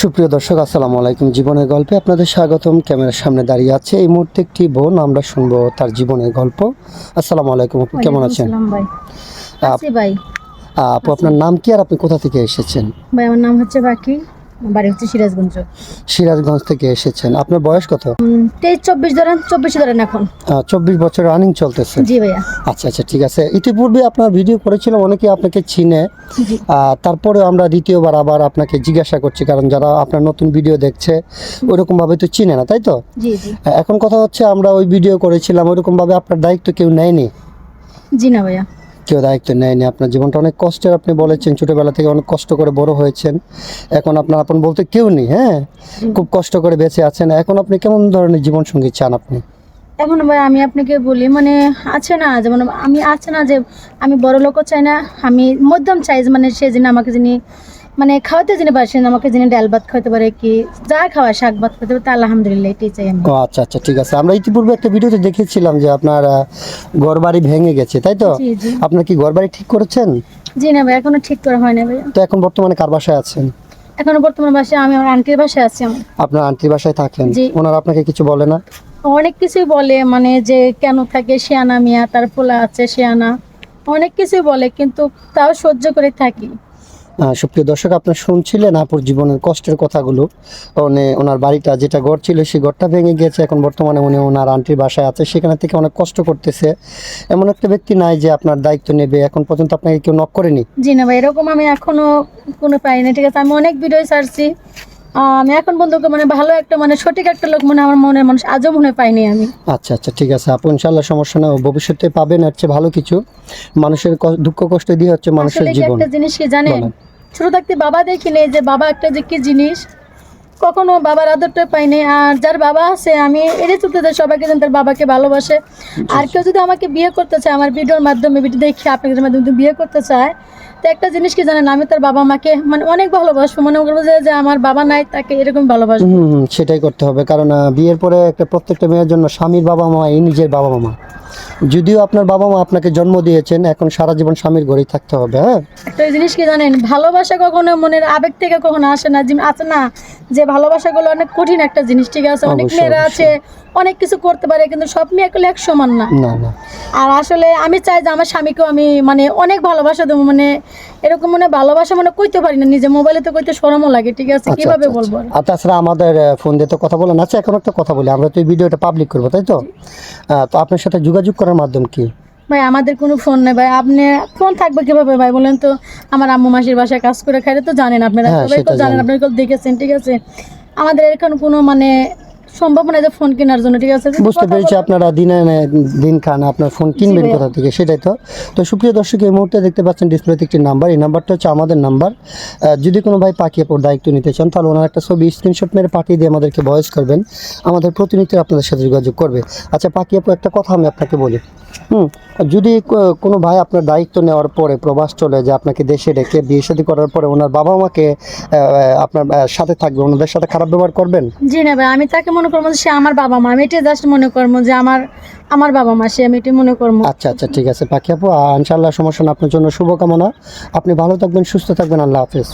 সুপ্রিয় দর্শক আসসালামু আলাইকুম। জীবনের গল্পে আপনাদের স্বাগতম। ক্যামেরার সামনে দাঁড়িয়ে আছে এই মুহূর্তে একটি বোন। আমরা শুনব তার জীবনের গল্প। আসসালামু আলাইকুম আপু। কেমন আছেন? আপু আপনার নাম কি আর আপনি কোথা থেকে এসেছেন? ভাই আমার নাম হচ্ছে বাকি। বাড়ি হচ্ছে সিরাজগঞ্জ। সিরাজগঞ্জ থেকে এসেছেন। আপনার বয়স কত? তেইশ চব্বিশ ধরেন চব্বিশ ধরেন এখন। চব্বিশ বছর রানিং চলতেছে। জি ভাইয়া। আচ্ছা আচ্ছা ঠিক আছে। ইতিপূর্বে আপনার ভিডিও করেছিলাম অনেকে আপনাকে চিনে। তারপরে আমরা দ্বিতীয়বার আবার আপনাকে জিজ্ঞাসা করছি কারণ যারা আপনার নতুন ভিডিও দেখছে ওইরকমভাবে তো চিনে না তাই তো? এখন কথা হচ্ছে আমরা ওই ভিডিও করেছিলাম ওইরকমভাবে আপনার দায়িত্ব কেউ নেয়নি? জি না ভাইয়া। কেউ দায়িত্ব নেয়নি আপনার জীবনটা অনেক কষ্টের আপনি বলেছেন ছোটোবেলা থেকে অনেক কষ্ট করে বড় হয়েছেন। এখন আপনার আপন বলতে কেউ নেই হ্যাঁ? খুব কষ্ট করে বেঁচে আছেন এখন আপনি কেমন ধরনের জীবন সঙ্গী চান আপনি? এখন ভাই আমি আপনাকে বলি মানে আছে না যেমন আমি আছে না যে আমি বড় লোকও চাই না আমি মধ্যম চাই মানে সে যিনি আমাকে যিনি মানে খাওয়াতে যিনি পারছেন আমাকে যিনি ডাল ভাত খাওয়াতে পারে কি যা খাওয়া শাক ভাত খাওয়াতে পারে তা আলহামদুলিল্লাহ এটাই চাই আমি। ও আচ্ছা আচ্ছা ঠিক আছে। আমরা ইতিপূর্বে একটা ভিডিওতে দেখেছিলাম যে আপনার ঘর বাড়ি ভেঙে গেছে তাই তো? আপনার কি ঘর বাড়ি ঠিক করেছেন? জি না ভাই এখনও ঠিক করা হয় না ভাইয়া তো এখন বর্তমানে কার বাসায় আছেন? এখন বর্তমান বাসায় আমি আমার আন্টির বাসায় আছি আপনার আন্টির বাসায় থাকেন? জি। ওনারা আপনাকে কিছু বলে না? অনেক কিছুই বলে মানে যে কেন থাকে শিয়ানা মিয়া তার পোলা আছে শিয়ানা অনেক কিছুই বলে কিন্তু তাও সহ্য করে থাকি। সুপ্রিয় দর্শক আপনার শুনছিলেন আপুর জীবনের কষ্টের কথাগুলো। উনি ওনার বাড়িটা যেটা ঘর ছিল সেই ঘরটা ভেঙে গিয়েছে। এখন বর্তমানে উনি ওনার আন্টির বাসায় আছে। সেখানে থেকে অনেক কষ্ট করতেছে। এমন একটা ব্যক্তি নাই যে আপনার দায়িত্ব নেবে। এখন পর্যন্ত আপনাকে কেউ নক করেনি? জি না ভাই এরকম আমি এখনও কোনো পাইনি। ঠিক আছে আমি অনেক ভিডিও আহ, আমি এখন বন্ধুকে মানে ভালো একটা মানে সঠিক একটা লোক মানে আমার মনে মানুষ আজও মনে পাইনি আমি। আচ্ছা আচ্ছা ঠিক আছে। আপু ইনশাল্লাহ সমস্যা না ভবিষ্যতে পাবেন চেয়ে ভালো কিছু। মানুষের দুঃখ কষ্ট দিয়ে হচ্ছে মানুষের জীবন। একটা জিনিস কি জানেন। ছোট থাকতে বাবা দেখিনি যে বাবা একটা যে কি জিনিস। কখনো বাবার আদরটা পাইনি আর যার বাবা আছে আমি এড়ে চলতে চাই সবাইকে যেন তার বাবাকে ভালোবাসে। আর কেউ যদি আমাকে বিয়ে করতে চায় আমার ভিডিওর মাধ্যমে ভিডিও দেখে আপনাকে মাধ্যমে যদি বিয়ে করতে চায় তো একটা জিনিস কি জানেন আমি তার বাবা মাকে মানে অনেক ভালোবাসবো। মনে করব যে আমার বাবা নাই তাকে এরকম ভালোবাসবো। সেটাই করতে হবে। কারণ বিয়ের পরে একটা প্রত্যেকটা মেয়ের জন্য স্বামীর বাবা মা এই নিজের বাবা মা। যদিও আপনার বাবা মা আপনাকে জন্ম দিয়েছেন এখন সারা জীবন স্বামীর ঘরেই থাকতে হবে হ্যাঁ? একটা জিনিস কি জানেন ভালোবাসা কখনো মনের আবেগ থেকে কখনো আসে না যে আছে না যে ভালোবাসাগুলো অনেক কঠিন একটা জিনিস ঠিক আছে? অনেক মেয়েরা আছে অনেক কিছু করতে পারে কিন্তু সব মেয়ে একলে এক সমান না। আর আসলে আমি চাই যে আমার স্বামীকেও আমি মানে অনেক ভালোবাসা দেবো মানে এরকম মানে ভালোবাসা মানে কইতে পারি না নিজে মোবাইলে তো কইতে সরমও লাগে ঠিক আছে? আচ্ছা, কীভাবে আচ্ছা, বলব আচ্ছা। আর তাছাড়া আমাদের আহ, ফোন দিয়ে তো কথা বলেন আচ্ছা এখন একটা কথা বলি আমরা তো এই ভিডিওটা পাবলিক করব তাই তো? তো আপনার সাথে যোগাযোগ করার মাধ্যম কি? ভাই আমাদের কোনো ফোন নেই ভাই। আপনি ফোন থাকবে কীভাবে ভাই বলেন তো? আমার আম্মু মাসির বাসায় কাজ করে খাইলে তো জানেন আপনারা। হ্যাঁ, সবাই তো জানেন জানি। আপনারা দেখেছেন ঠিক আছে? আমাদের এখানে কোনো মানে সম্ভব না যে ফোন কেনার জন্য ঠিক আছে? বুঝতে পেরেছি আপনারা দিনে দিন খান আপনার ফোন কিনবেন কোথা থেকে সেটাই তো। তো সুপ্রিয় দর্শক এই মুহূর্তে দেখতে পাচ্ছেন ডিসপ্লেতে একটি নাম্বার এই নাম্বারটা হচ্ছে আমাদের নাম্বার যদি কোনো ভাই পাখি আপুর দায়িত্ব নিতে চান তাহলে ওনার একটা ছবি স্ক্রিনশট মেরে পাঠিয়ে দিয়ে আমাদেরকে ভয়েস করবেন। আমাদের প্রতিনিধি আপনাদের সাথে যোগাযোগ করবে। আচ্ছা পাখি আপু একটা কথা আমি আপনাকে বলি। হুম যদি কোনো ভাই আপনার দায়িত্ব নেওয়ার পরে প্রবাস চলে যে আপনাকে দেশে রেখে বিয়ে শাদী করার পরে ওনার বাবা মাকে আপনার সাথে থাকবে ওনাদের সাথে খারাপ ব্যবহার করবেন? জি না ভাই আমি তাকে মনে করব সে আমার বাবা মা। আমি এটা জাস্ট মনে করব যে আমার আমার বাবা মা, সে আমি এটাই মনে করব। আচ্ছা আচ্ছা ঠিক আছে, পাখি আপু। আনশাল্লাহ সমস্যা না আপনার জন্য শুভকামনা। আপনি ভালো থাকবেন, সুস্থ থাকবেন, আল্লাহ হাফেজ।